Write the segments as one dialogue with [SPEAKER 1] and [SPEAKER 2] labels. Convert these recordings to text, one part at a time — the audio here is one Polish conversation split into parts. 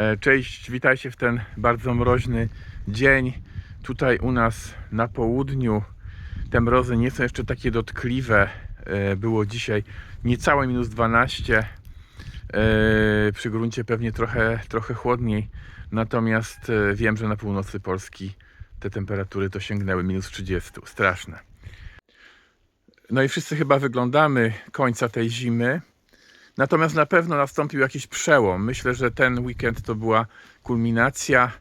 [SPEAKER 1] E, Cześć, witajcie w ten bardzo mroźny dzień. Tutaj u nas na południu te mrozy nie są jeszcze takie dotkliwe. E, Było dzisiaj niecałe minus 12. E, Przy gruncie pewnie trochę, trochę chłodniej. Natomiast wiem, że na północy Polski te temperatury to sięgnęły minus 30. Straszne. No i wszyscy chyba wyglądamy końca tej zimy. Natomiast na pewno nastąpił jakiś przełom. Myślę, że ten weekend to była kulminacja.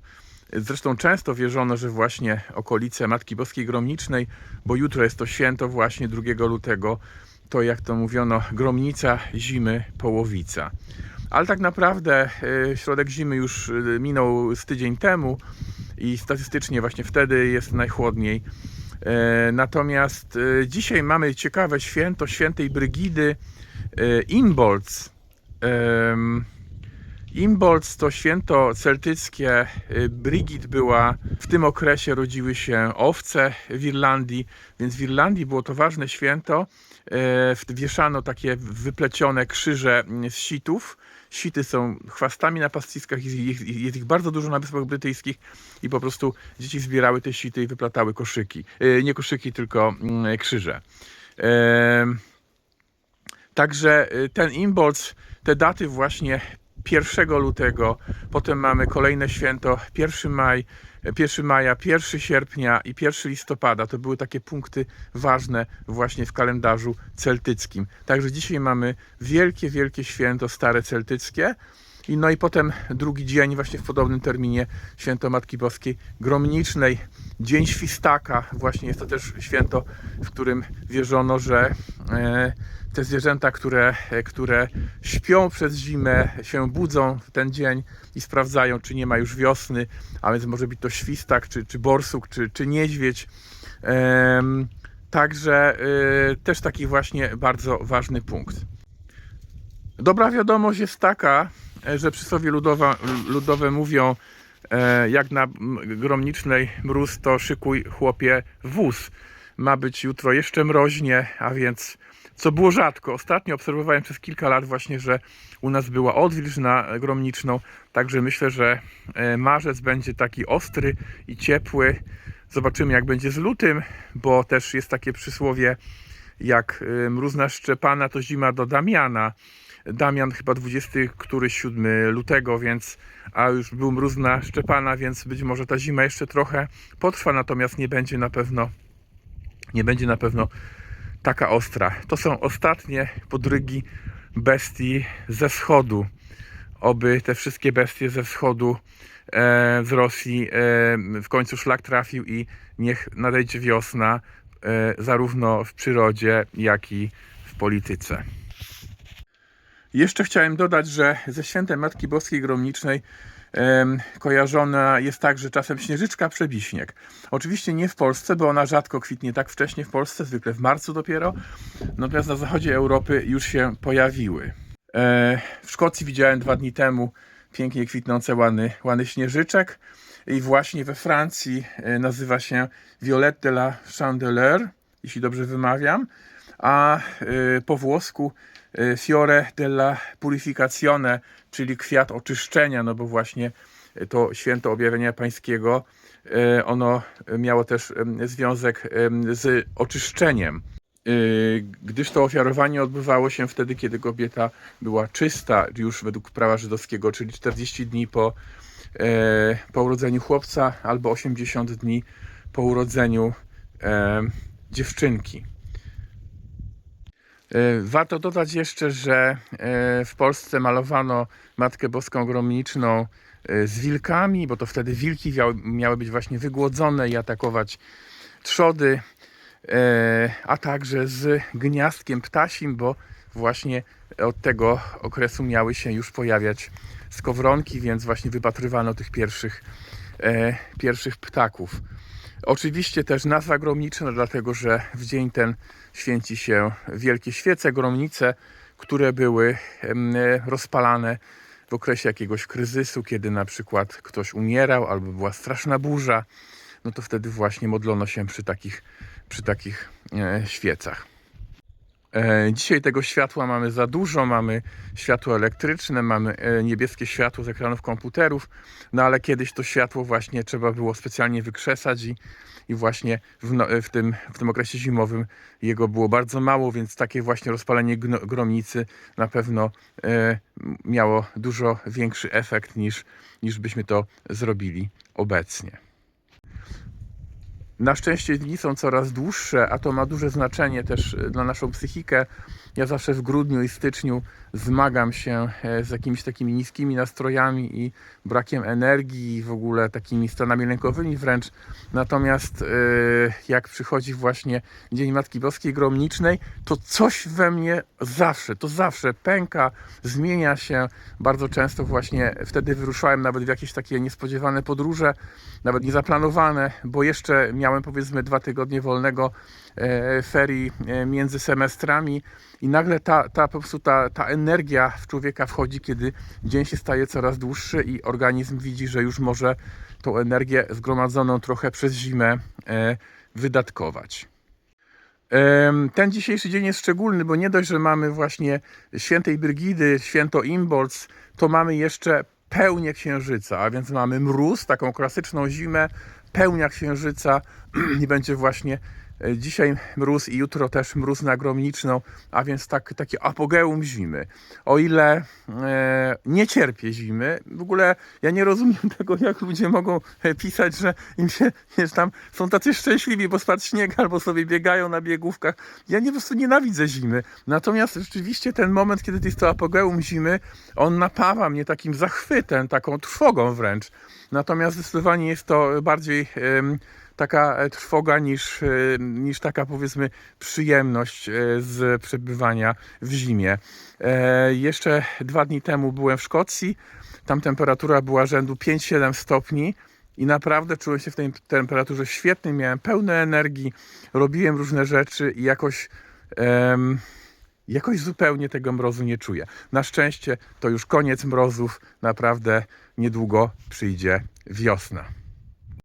[SPEAKER 1] Zresztą często wierzono, że właśnie okolice Matki Boskiej Gromnicznej, bo jutro jest to święto właśnie 2 lutego, to jak to mówiono, gromnica zimy, połowica. Ale tak naprawdę y, środek zimy już y, minął z tydzień temu i statystycznie właśnie wtedy jest najchłodniej. E, Natomiast dzisiaj mamy ciekawe święto świętej Brygidy Imbolc. Em, Imbolc to święto celtyckie. E, Brigid była, w tym okresie rodziły się owce w Irlandii, więc w Irlandii było to ważne święto. E, Wieszano takie wyplecione krzyże mm, z sitów. Sity są chwastami na pastwiskach, jest ich, jest ich bardzo dużo na Wyspach Brytyjskich i po prostu dzieci zbierały te sity i wyplatały koszyki. E, Nie koszyki, tylko mm, krzyże. Także y, ten imbolc, te daty właśnie 1 lutego, potem mamy kolejne święto 1 maj, 1 maja, 1 sierpnia i 1 listopada. To były takie punkty ważne właśnie w kalendarzu celtyckim. Także dzisiaj mamy wielkie, wielkie święto stare celtyckie. I no i potem drugi dzień właśnie w podobnym terminie święto Matki Boskiej Gromnicznej, Dzień Świstaka. Właśnie jest to też święto, w którym wierzono, że e, te zwierzęta, które, e, które śpią przez zimę, się budzą w ten dzień i sprawdzają, czy nie ma już wiosny, a więc może być to świstak, czy, czy borsuk, czy, czy niedźwiedź. Także e, też taki właśnie bardzo ważny punkt. Dobra wiadomość jest taka, że przysłowie ludowa, ludowe mówią, e, jak na gromnicznej mróz, to szykuj chłopie wóz. Ma być jutro jeszcze mroźnie, a więc co było rzadko. Ostatnio obserwowałem przez kilka lat właśnie, że u nas była odwilż na gromniczną, także myślę, że e, marzec będzie taki ostry i ciepły. Zobaczymy jak będzie z lutym, bo też jest takie przysłowie jak mróz na Szczepana, to zima do Damiana. Damian chyba 20 któryś 7 lutego, więc a już był mróz na Szczepana, więc być może ta zima jeszcze trochę potrwa, natomiast nie będzie na pewno nie będzie na pewno taka ostra. To są ostatnie podrygi bestii ze wschodu. Oby te wszystkie bestie ze wschodu e, z Rosji e, w końcu szlak trafił i niech nadejdzie wiosna e, zarówno w przyrodzie, jak i w polityce. Jeszcze chciałem dodać, że ze świętem Matki Boskiej Gromnicznej kojarzona jest także czasem śnieżyczka przebiśnieg. Oczywiście nie w Polsce, bo ona rzadko kwitnie tak wcześnie w Polsce, zwykle w marcu dopiero, natomiast na zachodzie Europy już się pojawiły. E, w Szkocji widziałem dwa dni temu pięknie kwitnące łany, łany śnieżyczek i właśnie we Francji e, nazywa się Violette de la Chandeleur, jeśli dobrze wymawiam, a e, po włosku e, Fiore della Purificazione, czyli kwiat oczyszczenia, no bo właśnie to święto objawienia pańskiego, e, ono miało też związek z oczyszczeniem. Gdyż to ofiarowanie odbywało się wtedy, kiedy kobieta była czysta, już według prawa żydowskiego, czyli 40 dni po, e, po urodzeniu chłopca albo 80 dni po urodzeniu e, dziewczynki. E, Warto dodać jeszcze, że e, w Polsce malowano Matkę Boską Gromniczną e, z wilkami, bo to wtedy wilki miały, być właśnie wygłodzone i atakować trzody a także z gniazdkiem ptasim, bo właśnie od tego okresu miały się już pojawiać skowronki, więc właśnie wypatrywano tych pierwszych, pierwszych ptaków. Oczywiście też nazwa gromniczna, dlatego że w dzień ten święci się wielkie świece, gromnice, które były rozpalane w okresie jakiegoś kryzysu, kiedy na przykład ktoś umierał albo była straszna burza, no to wtedy właśnie modlono się przy takich, przy takich e, świecach. E, Dzisiaj tego światła mamy za dużo, mamy światło elektryczne, mamy e, niebieskie światło z ekranów komputerów, no ale kiedyś to światło właśnie trzeba było specjalnie wykrzesać i, i właśnie w, no, w, tym, w tym okresie zimowym jego było bardzo mało, więc takie właśnie rozpalenie gromnicy na pewno e, miało dużo większy efekt niż, niż byśmy to zrobili obecnie. Na szczęście dni są coraz dłuższe, a to ma duże znaczenie też e, dla naszą psychikę. Ja zawsze w grudniu i styczniu zmagam się e, z jakimiś takimi niskimi nastrojami i brakiem energii, w ogóle takimi stanami lękowymi wręcz. Natomiast e, jak przychodzi właśnie Dzień Matki Boskiej Gromnicznej, to coś we mnie zawsze, to zawsze pęka, zmienia się. Bardzo często właśnie wtedy wyruszałem nawet w jakieś takie niespodziewane podróże, nawet niezaplanowane, bo jeszcze miałem powiedzmy dwa tygodnie wolnego e, ferii e, między semestrami i nagle ta, ta po prostu ta, ta energia w człowieka wchodzi, kiedy dzień się staje coraz dłuższy i organizm widzi, że już może tą energię zgromadzoną trochę przez zimę e, wydatkować. Ten dzisiejszy dzień jest szczególny, bo nie dość, że mamy właśnie świętej Brygidy, święto Imbolc, to mamy jeszcze pełnię księżyca, a więc mamy mróz, taką klasyczną zimę, pełnia księżyca i będzie właśnie dzisiaj mróz i jutro też mróz na gromniczną, a więc tak, takie apogeum zimy. O ile e, nie cierpię zimy, w ogóle ja nie rozumiem tego, jak ludzie mogą e, pisać, że im się, wiesz, tam są tacy szczęśliwi, bo spadł śnieg albo sobie biegają na biegówkach. Ja nie, po prostu nienawidzę zimy. Natomiast rzeczywiście ten moment, kiedy jest to apogeum zimy, on napawa mnie takim zachwytem, taką trwogą wręcz. Natomiast zdecydowanie jest to bardziej taka e, trwoga niż, e, niż taka powiedzmy przyjemność e, z przebywania w zimie. Jeszcze dwa dni temu byłem w Szkocji. Tam temperatura była rzędu 5-7 stopni. I naprawdę czułem się w tej temperaturze świetnie, miałem pełne energii, robiłem różne rzeczy i jakoś, em, jakoś zupełnie tego mrozu nie czuję. Na szczęście to już koniec mrozów, naprawdę niedługo przyjdzie wiosna.